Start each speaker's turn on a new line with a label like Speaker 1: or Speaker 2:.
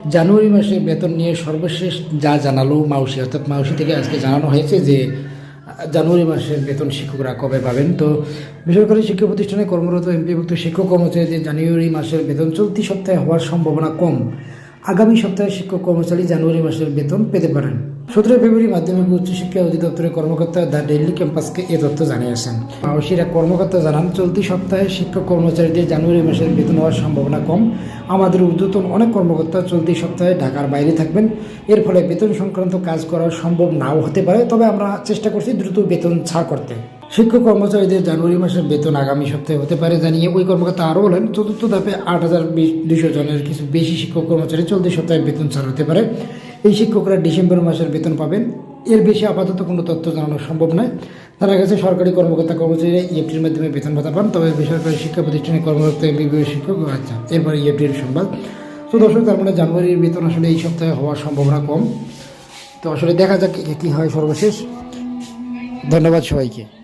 Speaker 1: জানুয়ারি মাসে বেতন নিয়ে সর্বশেষ যা জানালো মাউসি, অর্থাৎ মাউসি থেকে আজকে জানানো হয়েছে যে, জানুয়ারি মাসের বেতন শিক্ষকরা কবে পাবেন? তো বেসরকারি শিক্ষা প্রতিষ্ঠানে কর্মরত এমপিভুক্ত শিক্ষক কর্মচারীদের জানুয়ারি মাসের বেতন চলতি সপ্তাহে হওয়ার সম্ভাবনা কম। আগামী সপ্তাহে শিক্ষক কর্মচারী জানুয়ারি মাসের বেতন পেতে পারেন। সতেরো ফেব্রুয়ারি মাধ্যমিক উচ্চশিক্ষা অধিদপ্তরের কর্মকর্তা দ্য ডেইলি ক্যাম্পাসকে এ তথ্য জানিয়েছেন। মাউসিরা কর্মকর্তা জানান, চলতি সপ্তাহে শিক্ষক কর্মচারীদের জানুয়ারি মাসের বেতন হওয়ার সম্ভাবনা কম। আমাদের ঊর্ধ্বতন অনেক কর্মকর্তা চলতি সপ্তাহে ঢাকার বাইরে থাকবেন। এর ফলে বেতন সংক্রান্ত কাজ করা সম্ভব নাও হতে পারে। তবে আমরা চেষ্টা করছি দ্রুত বেতন ছাড় করতে। শিক্ষক কর্মচারীদের জানুয়ারি মাসের বেতন আগামী সপ্তাহে হতে পারে জানিয়ে ওই কর্মকর্তা আরও বলেন, চতুর্থ ধাপে আট হাজার দুশো জনের কিছু বেশি শিক্ষক কর্মচারী চলতি সপ্তাহে বেতন ছাড় হতে পারে। এই শিক্ষকরা ডিসেম্বর মাসের বেতন পাবেন। এর বেশি আপাতত কোনো তথ্য জানানো সম্ভব নয়। তারা কাছে সরকারি কর্মকর্তা কর্মচারীরা ইএফটির মাধ্যমে বেতন ভাতা পান, তবে বেসরকারি শিক্ষা প্রতিষ্ঠানে কর্মরত বিভাগীয় শিক্ষক আচ্ছা এরপরে ইএফটির সংবাদ। তো দর্শক, তার মানে জানুয়ারির বেতন আসলে এই সপ্তাহে হওয়ার সম্ভাবনা কম। তো আসলে দেখা যাক কী হয় সর্বশেষ। ধন্যবাদ সবাইকে।